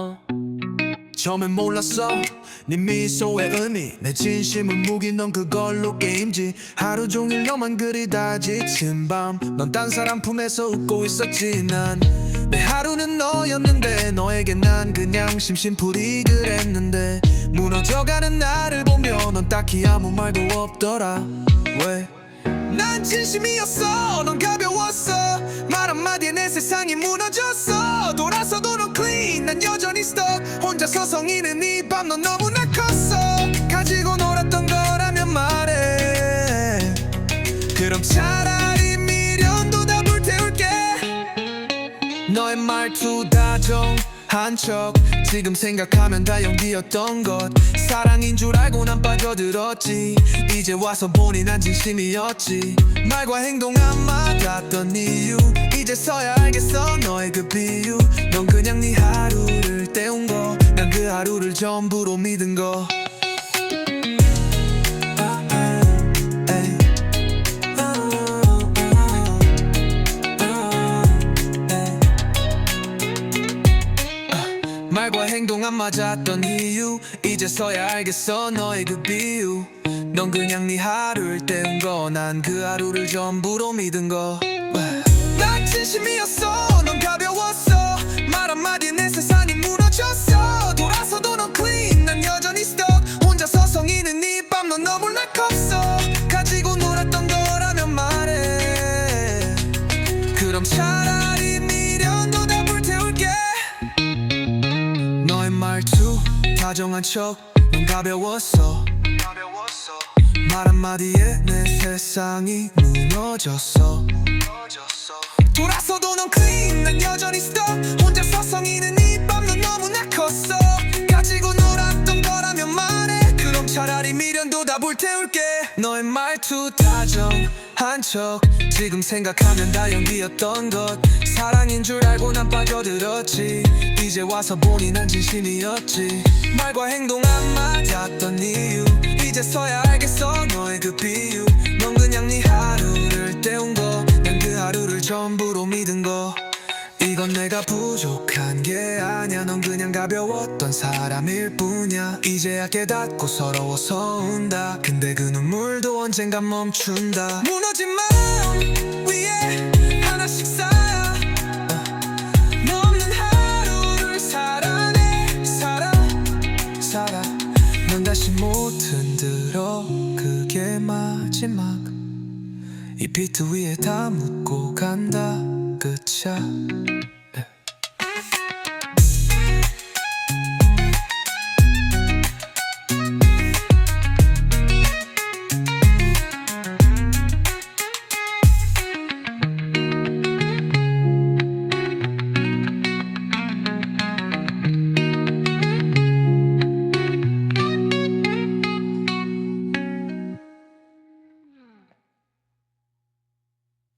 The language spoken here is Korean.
어. 처음엔 몰랐어. 네 미소의 의미 내 진심은 무기 넌 그걸로 게임지. 하루 종일 너만 그리다 지친 밤넌 딴 사람 품에서 웃고 있었지 난. 내 하루는 너였는데 너에게 난 그냥 심심풀이 그랬는데. 무너져가는 나를 보며 넌 딱히 아무 말도 없더라. 왜? 난 진심이었어. 넌 가벼웠어. 말 한마디에 내 세상이 무너졌어. 돌아서도 stuck 혼자 서성이는 이 밤 넌 너무나 컸어. 가지고 놀았던 거라면 말해. 그럼 차라리 미련도 다 불태울게. 너의 말투 다정 한 척. 지금 생각하면 다 연기였던 것. 사랑인 줄 알고 난 빠져들었지. 이제 와서 보니 난 진심이었지. 말과 행동 안 맞았던 이유. 이제서야 알겠어 너의 그 비유. 넌 그냥 네 하루를 전부로 믿은 거. 말과 행동 안 맞았던 이유 이제서야 알겠어 너의 그 비유. 넌 그냥 네 하루를 때운 거난 그 하루를 전부로 믿은 거난 진심이었어 그럼 차라리 미련도 다 불태울게. 너의 말투 다정한 척넌 가벼웠어. 말 한마디에 내 세상이 무너졌어. 돌아서도 넌 clean 난 여전히 stuck. 혼자 서성이는 불태울게. 너의 말투 다정한 척. 지금 생각하면 다 연기였던 것. 사랑인 줄 알고 난 빠져들었지. 이제 와서 보니 난 진심이었지. 말과 행동 안 맞았던 이유. 이제서야 알겠어 너의 그 비유. 넌 그냥 네 하루를 때운 거. 난 그 하루를 전부로 믿은 거 이건 내가 부족한 게 아니야. 넌 그냥 가벼웠던 사람일 뿐이야. 이제야 깨닫고 서러워서 운다. 근데 그 눈물도 언젠간 멈춘다. 무너진 마음 위에 하나씩 너 없는 하루를 살아내 살아 살아. 넌 다시 못 흔들어. 그게 마지막. 이 비트 위에 다 묻고 간다. 끝이야